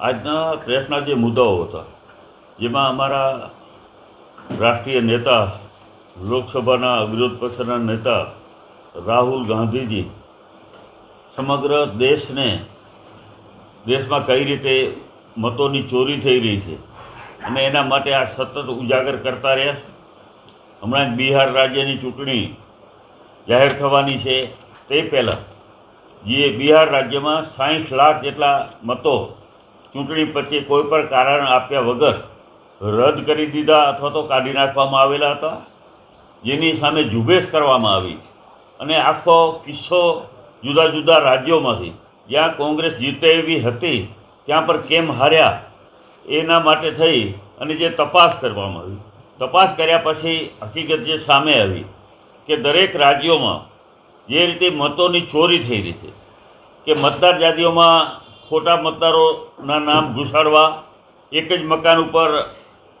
આજના પ્રેસના જે મુદ્દાઓ હતા, જેમાં અમારા રાષ્ટ્રીય નેતા, લોકસભાના વિરોધ પક્ષના નેતા રાહુલ ગાંધીજી સમગ્ર દેશને, દેશમાં કઈ રીતે મતોની ચોરી થઈ રહી છે અને એના માટે આ સતત ઉજાગર કરતા રહ્યા છે. હમણાં જ બિહાર રાજ્યની ચૂંટણી જાહેર થવાની છે તે પહેલાં, જે બિહાર રાજ્યમાં સાઠ લાખ જેટલા મતો ચૂંટણી પછી કોઈ પણ કારણ આપ્યા વગર રદ કરી દીધા અથવા તો કાઢી નાખવામાં આવેલા હતા. જેની સામે ઝુંબેશ કરવામાં આવી. અને આખો કિસ્સો જુદા જુદા રાજ્યોમાંથી, જ્યાં કોંગ્રેસ જીતે એવી હતી, ત્યાં પર કેમ હાર્યા, એના માટે થઈ અને જે તપાસ કરવામાં આવી. તપાસ કર્યા પછી હકીકત જે સામે આવી કે દરેક રાજ્યોમાં જે રીતે મતોની ચોરી થઈ રહી છે, કે મતદાર યાદીઓમાં ખોટા મતદારોના નામ ઘુસાડવા, એક જ મકાન ઉપર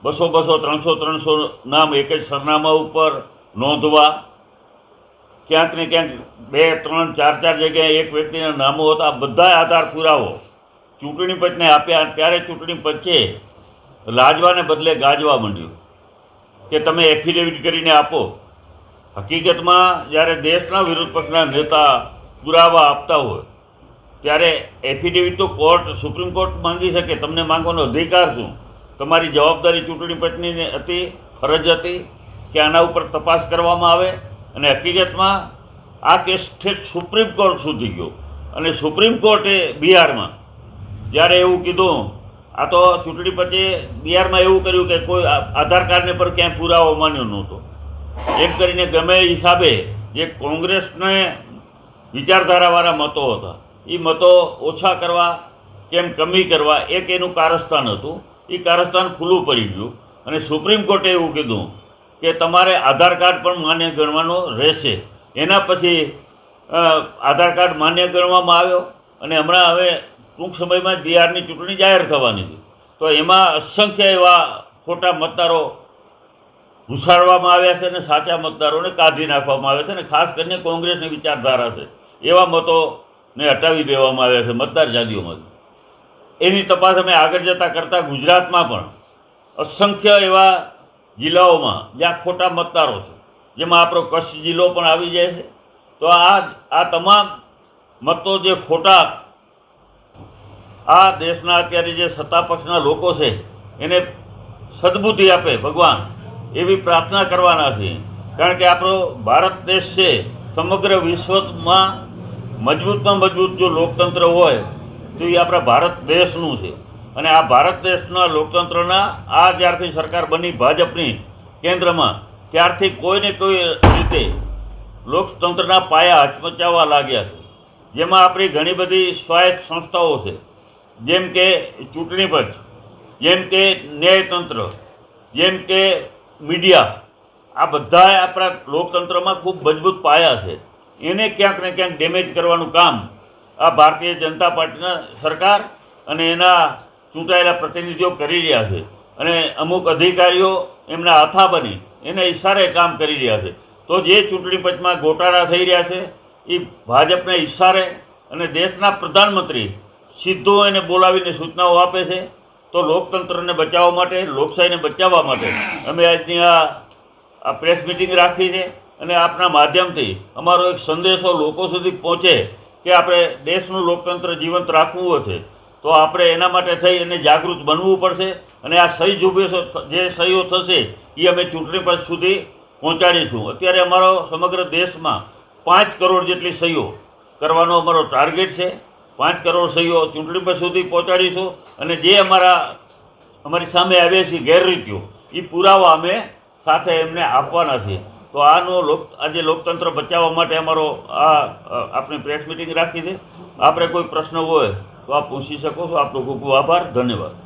બસો બસો, ત્રણસો ત્રણસો નામ એક જ સરનામા ઉપર નોંધવા. ક્યાંક ને ક્યાંક બે, ત્રણ, ચાર ચાર જગ્યાએ એક વ્યક્તિના નામો હતા. બધા આધાર પુરાવો. ચૂંટણી પંચને આપ્યા ત્યારે ચૂંટણી પંચે લાજવાને બદલે ગાજવા માંડ્યું કે તમે એફિડેવિટ કરીને આપો. હકીકતમાં જ્યારે દેશના વિરોધ પક્ષના નેતા પુરાવા આપતા હોય ત્યારે એફિડેવિટ તો કોર્ટ, સુપ્રીમ કોર્ટ માંગી શકે, તમને માંગવાનો અધિકાર શું? તમારી જવાબદારી ચૂંટણી પંચની હતી, ફરજ હતી કે આના ઉપર તપાસ કરવામાં આવે અને હકીકતમાં આ કેસ ઠેઠ સુપ્રીમ કોર્ટ સુધી ગયો. અને સુપ્રીમ કોર્ટે બિહારમાં જ્યારે એવું કીધું, આ તો ચૂંટણી પંચે બિહારમાં એવું કર્યું કે કોઈ આધાર કાર્ડને પર ક્યાંય પુરાવો માન્યો નહોતો. એમ કરીને ગમે હિસાબે જે કોંગ્રેસને વિચારધારાવાળા મતો હતા એ મતો ઓછા કરવા, કેમ કમી કરવા, એક એનું કારસ્થાન હતું. એ કારસ્થાન ખુલ્લું પડી ગયું. અને સુપ્રીમ કોર્ટે એવું કીધું કે તમારે આધાર કાર્ડ પણ માન્ય ગણવાનો રહેશે. એના પછી આધાર કાર્ડ માન્ય ગણવામાં આવ્યો અને હમણાં હવે ટૂંક સમયમાં જ બિહારની ચૂંટણી જાહેર થવાની છે. તો એમાં અસંખ્ય એવા ખોટા મતદારો ઘુસાડવામાં આવ્યા છે અને સાચા મતદારોને કાઢી નાખવામાં આવ્યા છે અને ખાસ કરીને કોંગ્રેસની વિચારધારા છે. એવા મતોને હટાવી દેવામાં આવ્યા છે મતદાર યાદીઓમાંથી એની તપાસ અમે આગળ જતાં કરતાં ગુજરાતમાં પણ અસંખ્ય એવા જિલ્લાઓમાં જ્યાં ખોટા મતદારો છે, જેમાં આપણો કચ્છ જિલ્લો પણ આવી જાય છે, તો આ આ તમામ મતો જે ખોટા આ દેશના અત્યારે જે સત્તા પક્ષના લોકો છે, એને સદબુદ્ધિ આપે ભગવાન એવી પ્રાર્થના કરવાના છે. કારણ કે આપણો ભારત દેશ છે, સમગ્ર વિશ્વમાં મજબૂતમાં મજબૂત જો લોકતંત્ર હોય, તો એ આપણા ભારત દેશનું છે. અને આ ભારત દેશના લોકતંત્રના, આ જ્યારથી સરકાર બની ભાજપની કેન્દ્રમાં, ત્યારથી કોઈને કોઈ રીતે લોકતંત્રના પાયા હચમચાવવા લાગ્યા છે. જેમાં આપણી ઘણી બધી સ્વાયત્ત સંસ્થાઓ છે. જેમ કે ચૂંટણી પંચ, જેમ કે ન્યાયતંત્ર, જેમ કે મીડિયા, આ બધા આપણા લોકતંત્રમાં ખૂબ મજબૂત પાયા છે. એને ક્યાંક ને ક્યાંક ડેમેજ કરવાનું કામ આ ભારતીય જનતા પાર્ટીના સરકાર અને એના ચૂંટાયેલા પ્રતિનિધિઓ કરી રહ્યા છે. અને અમુક અધિકારીઓ એમના હાથા બની એને ઈશારે કામ કરી રહ્યા છે. તો જે ચૂંટણી પંચમાં ગોટાળા થઈ રહ્યા છે, એ ભાજપને ઈશારે અને દેશના પ્રધાનમંત્રી સીધો એને બોલાવીને સૂચનાઓ આપે છે. તો લોકતંત્રને બચાવવા માટે, લોકશાહીને બચાવવા માટે અમે આજની આ પ્રેસ મિટિંગ રાખી છે. અને આપના માધ્યમથી અમારો એક સંદેશો લોકો સુધી પહોંચે કે આપણે દેશનું લોકતંત્ર જીવંત રાખવું હશે તો આપણે એના માટે થઈ અને જાગૃત બનવું પડશે અને આ સહી ઝુંબેશો જે સહીઓ થશે એ અમે ચૂંટણી પંચ સુધી પહોંચાડીશું. અત્યારે અમારો સમગ્ર દેશમાં પાંચ કરોડ જેટલી સહીઓ કરવાનો અમારો ટાર્ગેટ છે. પાંચ કરોડ સહીઓ ચૂંટણી પંચ સુધી પહોંચાડીશું અને જે અમારા, અમારી સામે આવ્યા છે ગેરરીતિઓ એ પુરાવા અમે સાથે એમને આપવાના છે તો આનો લોક, આજે લોકતંત્ર બચાવવા માટે અમારો આ આપણી પ્રેસ મિટિંગ રાખી છે. આપણે કોઈ પ્રશ્ન હોય તો આપ પૂછી શકો છો. આપનો ખૂબ ખૂબ આભાર. ધન્યવાદ.